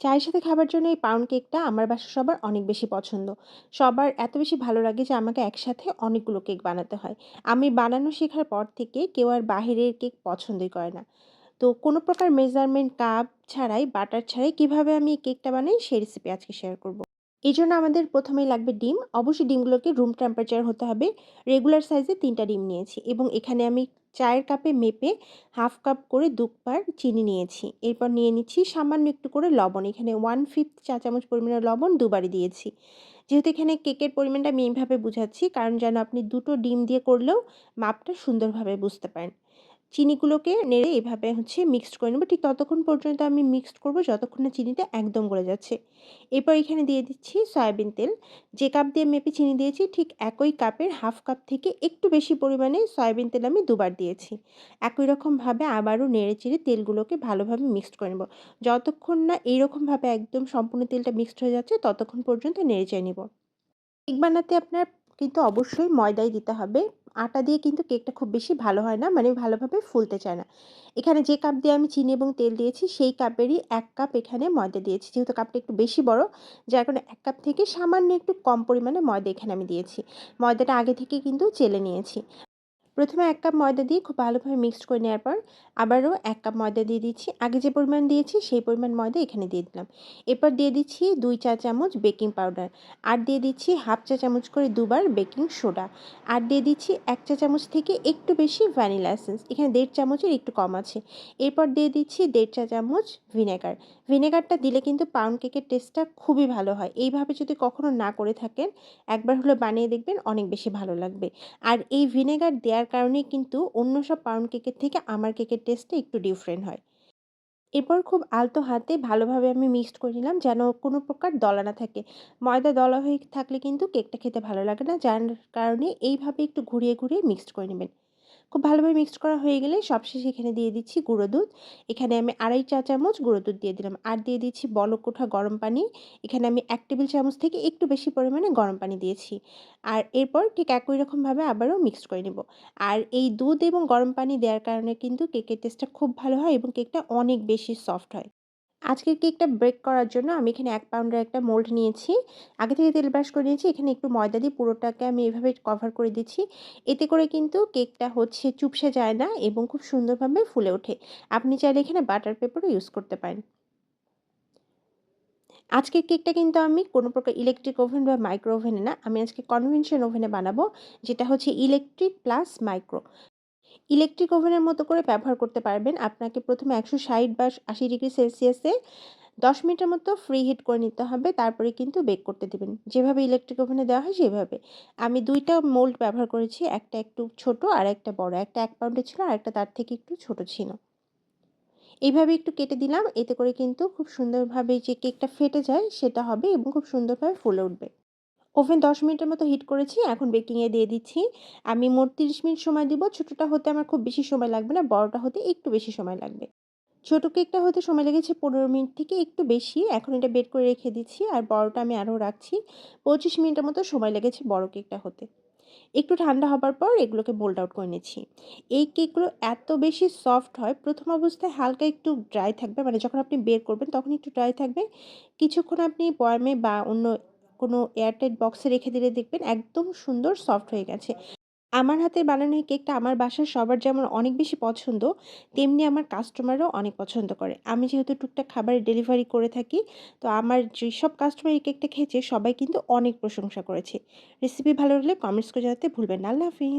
চায়ের সাথে খাবার জন্য এই পাউন্ড কেকটা আমার বাসা সবার অনেক বেশি পছন্দ। সবার এত বেশি ভালো লাগে যে আমাকে একসাথে অনেকগুলো কেক বানাতে হয়। আমি বানানো শেখার পর থেকে কেউ আর বাহিরের কেক পছন্দই করে না। তো কোনো প্রকার মেজারমেন্ট কাপ ছাড়াই, বাটার ছাড়াই কীভাবে আমি এই কেকটা বানাই সেই রেসিপি আজকে শেয়ার করব। এজন্য আমাদের প্রথমেই লাগবে ডিম। অবশ্যই ডিমগুলোকে রুম টেম্পারেচার হতে হবে। রেগুলার সাইজে ৩ টা ডিম নিয়েছি এবং এখানে আমি চায়ের কাপে মেপে হাফ কাপ করে ২ বার চিনি নিয়েছি। এরপর নিয়ে নিচ্ছি সামান্য একটু করে লবণ। এখানে 1/5 চা চামচ পরিমাণের লবণ দুবারই দিয়েছি। যেহেতু এখানে কেকের পরিমাণটা আমি এইভাবে বুঝাচ্ছি, কারণ যেন আপনি দুটো ডিম দিয়ে করলেও মাপটা সুন্দরভাবে বুঝতে পারেন। চিনিগুলোকে নেড়ে এভাবে হচ্ছে মিক্সড করে নেব। ঠিক ততক্ষণ পর্যন্ত আমি মিক্সড করব যতক্ষণ না চিনিটা একদম গলে যাচ্ছে। এরপর এখানে দিয়ে দিচ্ছি সয়াবিন তেল। যে কাপ দিয়ে মেপে চিনি দিয়েছি, ঠিক একই কাপের হাফ কাপ থেকে একটু বেশি পরিমাণে সয়াবিন তেল আমি দুবার দিয়েছি। একই রকমভাবে আবারও নেড়ে-চেড়ে তেলগুলোকে ভালোভাবে মিক্সড করে নেব। যতক্ষণ না এইরকমভাবে একদম সম্পূর্ণ তেলটা মিক্সড হয়ে যাচ্ছে, ততক্ষণ পর্যন্ত নেড়ে-চেড়ে নেব কেক বানাতে আপনার কিন্তু অবশ্যই ময়দাই দিতে হবে। আটা দিয়ে কিন্তু কেকটা খুব বেশি ভালো হয় না, মানে ভালোভাবে ফুলতে চায় না। এখানে যে কাপ দিয়ে আমি চিনি এবং তেল দিয়েছি সেই কাপেরই এক কাপ এখানে ময়দা দিয়েছি। যেহেতু কাপটা একটু বেশি বড়, যার কারণে এক কাপ থেকে সামান্য একটু কম পরিমাণে ময়দা এখানে আমি দিয়েছি। ময়দাটা আগে থেকে কিন্তু চেলে নিয়েছি। প্রথমে এক কাপ ময়দা দিয়ে খুব ভালোভাবে মিক্সড করে নেওয়ার পর আবারও এক কাপ ময়দা দিয়ে দিচ্ছি। আগে যে পরিমাণ দিয়েছি সেই পরিমাণ ময়দা এখানে দিয়ে দিলাম। এরপর দিয়ে দিচ্ছি দুই চা চামচ বেকিং পাউডার। আর দিয়ে দিচ্ছি হাফ চা চামচ করে দুবার বেকিং সোডা। আর দিয়ে দিচ্ছি এক চা চামচ থেকে একটু বেশি ভ্যানিলা এসেন্স। এখানে দেড় চামচের একটু কম আছে। এরপর দিয়ে দিচ্ছি দেড় চা চামচ ভিনেগার। ভিনেগারটা দিলে কিন্তু পাউন্ড কেকের টেস্টটা খুবই ভালো হয়। এইভাবে যদি কখনো না করে থাকেন, একবার হলেও বানিয়ে দেখবেন অনেক বেশি ভালো লাগবে। আর এই ভিনেগার দেওয়ার কারণেই কিন্তু অন্য সব পাউন্ড কেকের থেকে আমার কেকের টেস্টে একটু ডিফারেন্ট হয়। এরপর খুব আলতো হাতে ভালোভাবে আমি মিক্সড করে নিলাম যেন কোনো প্রকার দলা না থাকে। ময়দা দলা হয়ে থাকলে কিন্তু কেকটা খেতে ভালো লাগে না। যার কারণে এইভাবে একটু ঘুরিয়ে, ঘুরিয়ে মিক্সড করে নেবেন। খুব ভালোভাবে মিক্স করা হয়ে গেলে সবশেষে এখানে দিয়ে দিচ্ছি গুঁড়ো দুধ। এখানে আমি আড়াই চা চামচ গুঁড়ো দুধ দিয়ে দিলাম। আর দিয়ে দিচ্ছি বলকোঠা গরম পানি। এখানে আমি এক টেবিল চামচ থেকে একটু বেশি পরিমাণে গরম পানি দিয়েছি। আর এরপর ঠিক একই রকমভাবে আবারও মিক্সড করে নেব। আর এই দুধ এবং গরম পানি দেওয়ার কারণে কিন্তু কেকের টেস্টটা খুব ভালো হয় এবং কেকটা অনেক বেশি সফট হয়। আজকের কেকটা ব্রেক করার জন্য আমি এখানে এক পাউন্ডের একটা মোল্ড নিয়েছি। আগে থেকে তেল ব্রাশ করে নিয়েছি। এখানে একটু ময়দা দিয়ে পুরোটাকে আমি এভাবে কভার করে দিচ্ছি। এতে করে কিন্তু কেকটা হচ্ছে চুপসে যায় না এবং খুব সুন্দরভাবে ফুলে ওঠে। আপনি চাইলে এখানে বাটার পেপারও ইউজ করতে পারেন। আজকের কেকটা কিন্তু আমি কোনো প্রকার ইলেকট্রিক ওভেন বা মাইক্রো ওভেনে না, আমি আজকে কনভেনশন ওভেনে বানাবো। যেটা হচ্ছে ইলেকট্রিক প্লাস মাইক্রো। ইলেকট্রিক ওভেনের মতো করে ব্যবহার করতে পারবেন। আপনাকে প্রথমে ১৬০ বা ৮০ ডিগ্রি সেলসিয়াসে ১০ মিনিটের মতো ফ্রি হিট করে নিতে হবে। তারপরে কিন্তু বেক করতে দেবেন যেভাবে ইলেকট্রিক ওভেনে দেওয়া হয় সেভাবে। আমি দুইটা মোল্ড ব্যবহার করেছি। একটা একটু ছোট আর একটা বড়। একটা এক পাউন্ডের ছিল আর একটা তার থেকে একটু ছোট ছিল। এইভাবে একটু কেটে দিলাম। এতে করে কিন্তু খুব সুন্দরভাবে যে কেকটা ফেটে যায় সেটা হবে এবং খুব সুন্দরভাবে ফুলে উঠবে। ওভেন ১০ মিনিটের মতো হিট করেছি। এখন বেকিংয়ে দিয়ে দিচ্ছি। আমি মোট ৩০ মিনিট সময় দিব। ছোটোটা হতে আমার খুব বেশি সময় লাগবে না। বড়টা হতে একটু বেশি সময় লাগবে। ছোট কেকটা হতে সময় লেগেছে ১৫ মিনিট থেকে একটু বেশি। এখন এটা বের করে রেখে দিচ্ছি। আর বড়টা আমি আরও রাখছি। ২৫ মিনিটের মতো সময় লেগেছে বড় কেকটা হতে। একটু ঠান্ডা হবার পর এগুলোকে বোল্ড আউট করে নিচ্ছি। এই কেকগুলো এত বেশি সফট হয়, প্রথম অবস্থায় হালকা একটু ড্রাই থাকবে। মানে যখন আপনি বের করবেন তখন একটু ড্রাই থাকবে। কিছুক্ষণ আপনি বয়ামে বা অন্য কোনো এয়ারটাইট বক্সে রেখে দিলে দেখবেন একদম সুন্দর সফট হয়ে গেছে। আমার হাতে বানানো এই কেকটা আমার বাসার সবার যেমন অনেক বেশি পছন্দ, তেমনি আমার কাস্টমারও অনেক পছন্দ করে। আমি যেহেতু টুকটাক খাবারের ডেলিভারি করে থাকি, তো আমার যেসব কাস্টমার এই কেকটা খেয়েছে সবাই কিন্তু অনেক প্রশংসা করেছে। রেসিপি ভালো লাগলে কমেন্টস করে জানাতে ভুলবেন না। আল্লাহ হাফিজ।